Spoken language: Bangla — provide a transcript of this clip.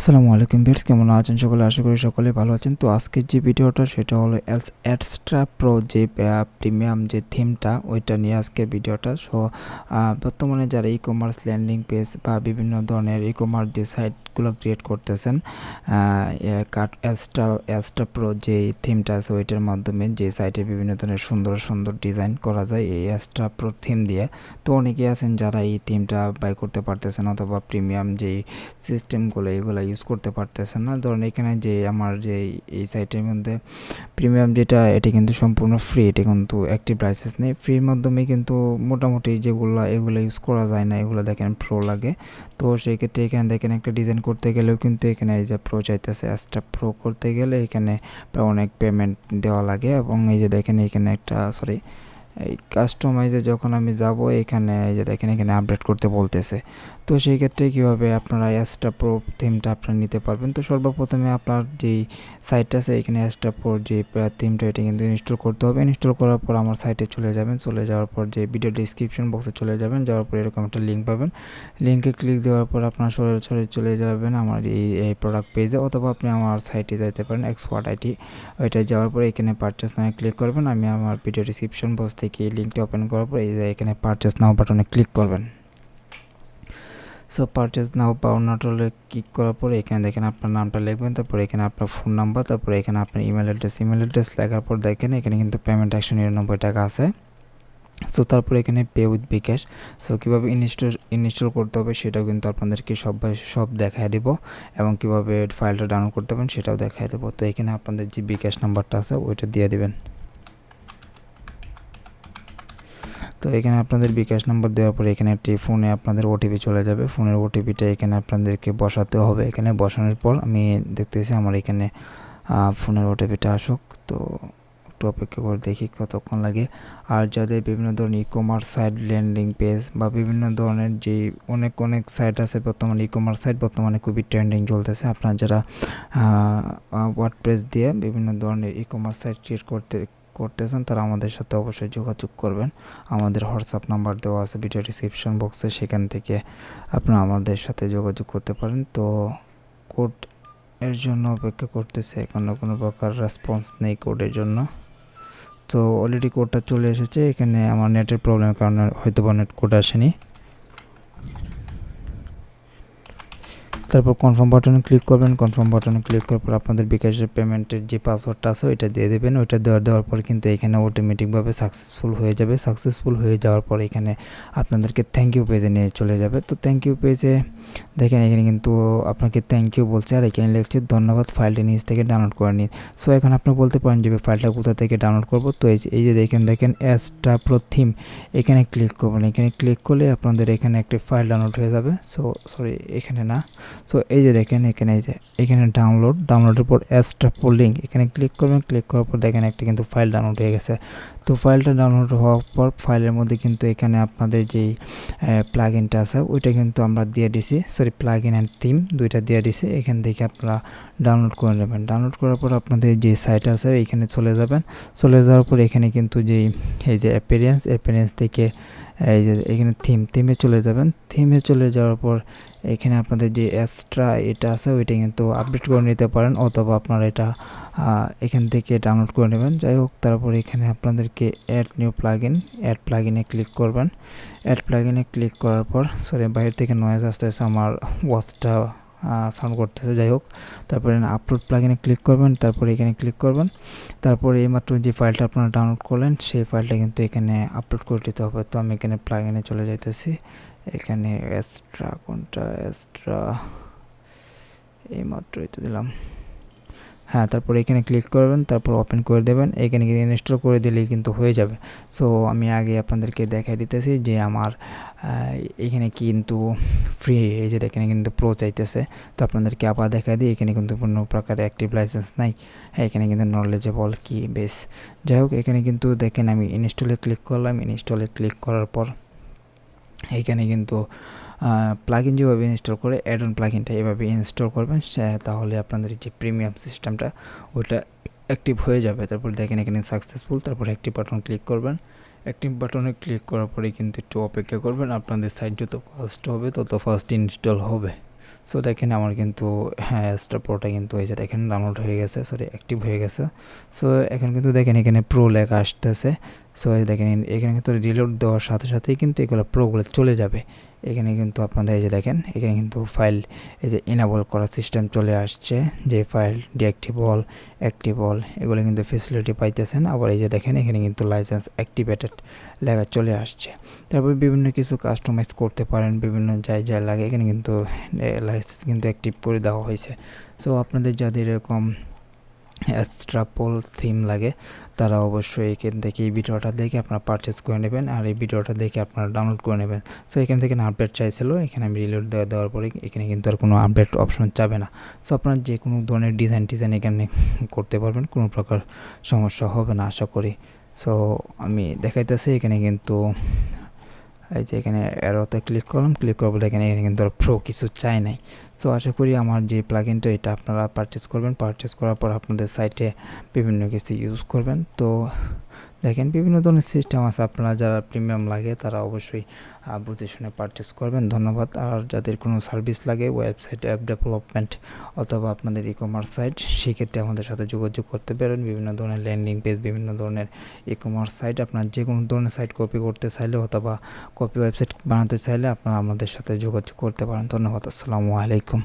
আসসালামু আলাইকুম ভিউয়ার্স, কেমন আছেন সকলে? আশা করি সকলে ভালো আছেন। তো আজকের যে ভিডিওটা, সেটা হলো এক্সট্রা প্রো যে প্রিমিয়াম যে থিমটা ওইটা নিয়ে আজকে ভিডিওটা। সো বর্তমানে যারা ই কমার্স ল্যান্ডিং পেজ বা বিভিন্ন ধরনের ই কমার্স যে সাইটগুলো ক্রিয়েট করতেছেন কাট এক্সট্রা এক্সট্রা প্রো যে থিমটা আছে, ওইটার মাধ্যমে যে সাইটে বিভিন্ন ধরনের সুন্দর সুন্দর ডিজাইন করা যায়, এই এক্সট্রা প্রো থিম দিয়ে। তো অনেকেই আছেন যারা এই থিমটা বাই করতে পারতেছেন, অথবা প্রিমিয়াম যেই সিস্টেমগুলো এগুলো ইউজ করতে পারতেছেন না। ধরুন এখানে যে আমার যে এই সাইটের মধ্যে প্রিমিয়াম যেটা, এটা কিন্তু সম্পূর্ণ ফ্রি এটা কিন্তু অ্যাক্টিভ লাইসেন্স নেই। ফ্রির মাধ্যমে কিন্তু মোটামুটি যেগুলো, এগুলো ইউজ করা যায় না, এগুলো দেখেন প্রো লাগে। তো সেই ক্ষেত্রে এখানে দেখেন একটা ডিজাইন করতে গেলেও কিন্তু এখানে এই যে প্রো চাইতেছে অ্যাসটা প্রো করতে গেলে এখানে অনেক পেমেন্ট দেওয়া লাগে। এবং এই যে দেখেন এখানে একটা সরি এই কাস্টমাইজে যখন আমি যাব এখানে, এই যে দেখেন এখানে আপডেট করতে বলতেছে। তো সেই ক্ষেত্রে কীভাবে আপনারা অ্যাস্টা প্রো থিমটা আপনারা নিতে পারবেন? তো সর্বপ্রথমে আপনার যেই সাইটটা আছে, এখানে অ্যাস্টা প্রো যে থিমটা এটা কিন্তু ইনস্টল করতে হবে। ইনস্টল করার পর আমার সাইটে চলে যাবেন। চলে যাওয়ার পর যে ভিডিও ডিসক্রিপশন বক্সে চলে যাবেন। যাওয়ার পর এরকম একটা লিঙ্ক পাবেন। লিঙ্কে ক্লিক দেওয়ার পর আপনার সরাসরি চলে যাবেন আমার এই এই প্রোডাক্ট পেজে অথবা আপনি আমার সাইটে যাইতে পারেন এক্সওয়ার্ড আইটি ওইটা যাওয়ার পর এখানে পারচেস নামে ক্লিক করবেন। আমি আমার ভিডিও ডিসক্রিপশন বক্স থেকে এই লিঙ্কটি ওপেন করার পর এই যে এখানে পারচেস নাও বাটনে ক্লিক করবেন। সো পারচেস নাও বা ক্লিক করার পরে এখানে দেখেন আপনার নামটা লিখবেন, তারপর এখানে আপনার ফোন নাম্বার তারপরে এখানে আপনার ইমেল অ্যাড্রেস ইমেল অ্যাড্রেস লেখার পর দেখেন এখানে কিন্তু পেমেন্ট একশো নিরানব্বই টাকা আছে। সো তারপরে এখানে পে উইথ বিকাশ সো কীভাবে ইনস্টল ইনস্টল করতে হবে সেটাও কিন্তু আপনাদেরকে সব সব দেখায় দেব এবং কীভাবে ফাইলটা ডাউনলোড করতে পারেন সেটাও দেখায় দেবো। তো এখানে আপনাদের যে বিকাশ নাম্বারটা আছে, ওইটা দিয়ে দেবেন। তো এখানে আপনাদের বিকাশ নম্বর দেওয়ার পরে এখানে একটি ফোনে আপনাদের ওটিপি চলে যাবে। ফোনের ওটিপিটা এখানে আপনাদেরকে বসাতে হবে। এখানে বসানোর পর আমি দেখতেছি আমার এখানে ফোনের ওটিপিটা আসুক। তো একটু অপেক্ষা করে দেখি কতক্ষণ লাগে। আর যাদের বিভিন্ন ধরনের e commerce site landing page বা বিভিন্ন ধরনের যে অনেক অনেক সাইট আছে বর্তমানে ই কমার্স সাইট বর্তমানে খুবই ট্রেন্ডিং চলতেছে। আপনারা যারা ওয়ার্ড প্রেস দিয়ে বিভিন্ন ধরনের ই কমার্স সাইট ক্রিয়েট করতে করতেছেন, তারা আমাদের সাথে অবশ্যই যোগাযোগ করবেন। আমাদের হোয়াটসঅ্যাপ নাম্বার দেওয়া আছে ভিডিও ডিসক্রিপশন বক্সে সেখান থেকে আপনারা আমাদের সাথে যোগাযোগ করতে পারেন। তো কোড এর জন্য অপেক্ষা করতেছে এখনও কোনো প্রকার রেসপন্স নেই কোডের জন্য। তো অলরেডি কোডটা চলে এসেছে, এখানে আমার নেটের প্রবলেমের কারণে হয়তো বা নেট কোড আসেনি। তারপর কনফার্ম বাটনে ক্লিক করবেন কনফার্ম বাটনে ক্লিক করার পর আপনাদের বিকাশের পেমেন্টের যে পাসওয়ার্ডটা আছে ওইটা দিয়ে দেবেন। ওইটা দেওয়ার দেওয়ার পর কিন্তু এখানে অটোমেটিকভাবে সাকসেসফুল হয়ে যাবে। সাকসেসফুল হয়ে যাওয়ার পর এখানে আপনাদেরকে থ্যাংক ইউ পেজে নিয়ে চলে যাবে। তো থ্যাংক ইউ পেজে দেখেন, এখানে কিন্তু আপনাকে থ্যাংক ইউ বলছে। আর এখানে লিখছে, ধন্যবাদ ফাইলটি নিজ থেকে ডাউনলোড করে নিন। সো এখন আপনি বলতে পারেন যে ফাইলটা কোথা থেকে ডাউনলোড করব? তো এই যে দেখেন দেখেন অ্যাসটা প্রো থিম এখানে ক্লিক করবেন। এখানে ক্লিক করলে আপনাদের এখানে একটি ফাইল ডাউনলোড হয়ে যাবে। সো সরি এখানে না। সো এই যে দেখেন, এখানে এই যে, এখানে ডাউনলোড ডাউনলোডের পর অ্যাসটা প্রো লিঙ্ক এখানে ক্লিক করবেন ক্লিক করার পর দেখেন একটা কিন্তু ফাইল ডাউনলোড হয়ে গেছে। তো ফাইলটা ডাউনলোড হওয়ার পর ফাইলের মধ্যে কিন্তু এখানে আপনাদের যেই প্লাগ ইনটা আছে, ওইটা কিন্তু আমরা দিয়ে দিছি। Sorry plugin and theme দুইটা দিয়ে দিছি। এখান থেকে আপনারা ডাউনলোড করে নেবেন। ডাউনলোড করার পর আপনাদের যে সাইট আছে, এখানে চলে যাবেন। চলে যাওয়ার পর এখানে কিন্তু যেই, এই যে অ্যাপিরিয়েন্স অ্যাপিরিয়েন্স থেকে এই যে এখানে থিম থিমে চলে যাবেন। থিমে চলে যাওয়ার পর এখানে আপনাদের যে এক্সট্রা এটা আছে, ওইটা কিন্তু আপডেট করে নিতে পারেন অথবা আপনারা এটা এখান থেকে ডাউনলোড করে নেবেন। যাই হোক, তারপর এখানে আপনাদেরকে add new plugin add প্লাগ ইনে ক্লিক করবেন। অ্যাড প্লাগ ইনে ক্লিক করার পর সরি বাইরে থেকে নয়েজ আসতেছে আসতে আমার ওয়াচটা সাউন্ড করতেছে, যাই হোক। তারপরে আপলোড প্লাগিনে ক্লিক করবেন, তারপরে এখানে ক্লিক করবেন। তারপরে এইমাত্র যে ফাইলটা আপনারা ডাউনলোড করলেন, সেই ফাইলটা কিন্তু এখানে আপলোড করে দিতে হবে। তো আমি এখানে প্লাগিনে চলে যাইতেছি। এখানে এক্সট্রা কোনটা? এক্সট্রা এইমাত্র তো দিলাম। হ্যাঁ তারপর এখানে ক্লিক করবেন, তারপর ওপেন করে দেবেন। এখানে কিন্তু ইনস্টল করে দিলেই কিন্তু হয়ে যাবে। সো আমি আগে আপনাদেরকে দেখাই দিতেছি যে আমার এখানে কিন্তু ফ্রি এই যে এখানে কিন্তু প্রো চাইতেছে। তো আপনাদেরকে আবার দেখা দিই, এখানে কিন্তু কোনো প্রকার অ্যাক্টিভ লাইসেন্স নাই। হ্যাঁ এখানে কিন্তু নলেজেবল কি বেস যাই হোক, এখানে কিন্তু দেখেন আমি ইনস্টলে ক্লিক করলাম। ইনস্টলে ক্লিক করার পর এইখানে কিন্তু প্লাগিন যেভাবে ইনস্টল করে অ্যাড অন প্লাগিনটা এভাবে ইনস্টল করবেন তাহলে আপনাদের যে প্রিমিয়াম সিস্টেমটা ওটা অ্যাক্টিভ হয়ে যাবে। তারপর দেখেন এখানে সাকসেসফুল তারপর অ্যাক্টিভ বাটন ক্লিক করবেন। অ্যাক্টিভ বাটনে ক্লিক করার পরে কিন্তু একটু অপেক্ষা করবেন, আপনাদের সাইট যত ফাস্ট হবে, তত ফাস্ট ইনস্টল হবে। সো দেখেন আমার কিন্তু হ্যাঁ স্টার প্রোটা কিন্তু যে দেখেন ডাউনলোড হয়ে গেছে সরি অ্যাক্টিভ হয়ে গেছে। সো এখন কিন্তু দেখেন এখানে প্রো লেখা আসতেছে। সো দেখেন এখানে কিন্তু রিলোড দেওয়ার সাথে সাথেই কিন্তু এগুলো প্রোগুলো চলে যাবে। এখানে কিন্তু আপনাদের এই যে দেখেন, এখানে কিন্তু ফাইল এই যে এনাবল করার সিস্টেম চলে আসছে। যে ফাইল ডিঅ্যাক্টিভল অ্যাক্টিভল এগুলো কিন্তু ফেসিলিটি পাইতেছেন। আবার এই যে দেখেন, এখানে কিন্তু লাইসেন্স অ্যাক্টিভেটেড লেখা চলে আসছে। তারপর বিভিন্ন কিছু কাস্টমাইজ করতে পারেন, বিভিন্ন যাই যা লাগে, এখানে কিন্তু লাইসেন্স কিন্তু অ্যাক্টিভ করে দেওয়া হয়েছে। সো আপনাদের যাদের এরকম অ্যাস্ট্রাপল থিম লাগে, তারা অবশ্যই এখান থেকে এই ভিডিওটা দেখে আপনারা পারচেস করে নেবেন আর এই ভিডিওটা দেখে আপনারা ডাউনলোড করে নেবেন। সো এখান থেকে আপডেট চাইছিল, এখানে আমি রিলোড দেওয়া, দেওয়ার পরে এখানে কিন্তু আর কোনো আপডেট অপশন চাবে না। সো আপনারা যে কোনো ধরনের ডিজাইন টিজাইন এখানে করতে পারবেন, কোনো প্রকার সমস্যা হবে না, আশা করি। সো আমি দেখাইতেছি, এখানে কিন্তু এই যে এখানে অ্যারোতে ক্লিক করলাম ক্লিক করব এখানে এখানে কিন্তু প্রো কিছু চাই নাই। সো আশা করি আমার যে প্লাগিনটা এটা আপনারা পারচেস করবেন। পারচেস করার পর আপনাদের সাইটে বিভিন্ন কিছু ইউজ করবেন। তো দেখেন, বিভিন্ন ধরনের সিস্টেম আছে। আপনারা যারা প্রিমিয়াম লাগে, তারা অবশ্যই বুঝে শুনে পারচেস করবেন। ধন্যবাদ। আর যাদের কোনো সার্ভিস লাগে ওয়েবসাইট অ্যাপ ডেভেলপমেন্ট অথবা আপনাদের ই কমার্স সাইট সেক্ষেত্রে আমাদের সাথে যোগাযোগ করতে পারেন। বিভিন্ন ধরনের ল্যান্ডিং পেজ বিভিন্ন ধরনের ই কমার্স সাইট আপনার যে কোনো ধরনের সাইট কপি করতে চাইলে অথবা কপি ওয়েবসাইট বানাতে চাইলে আপনারা আমাদের সাথে যোগাযোগ করতে পারেন। ধন্যবাদ। আসসালামু আলাইকুম।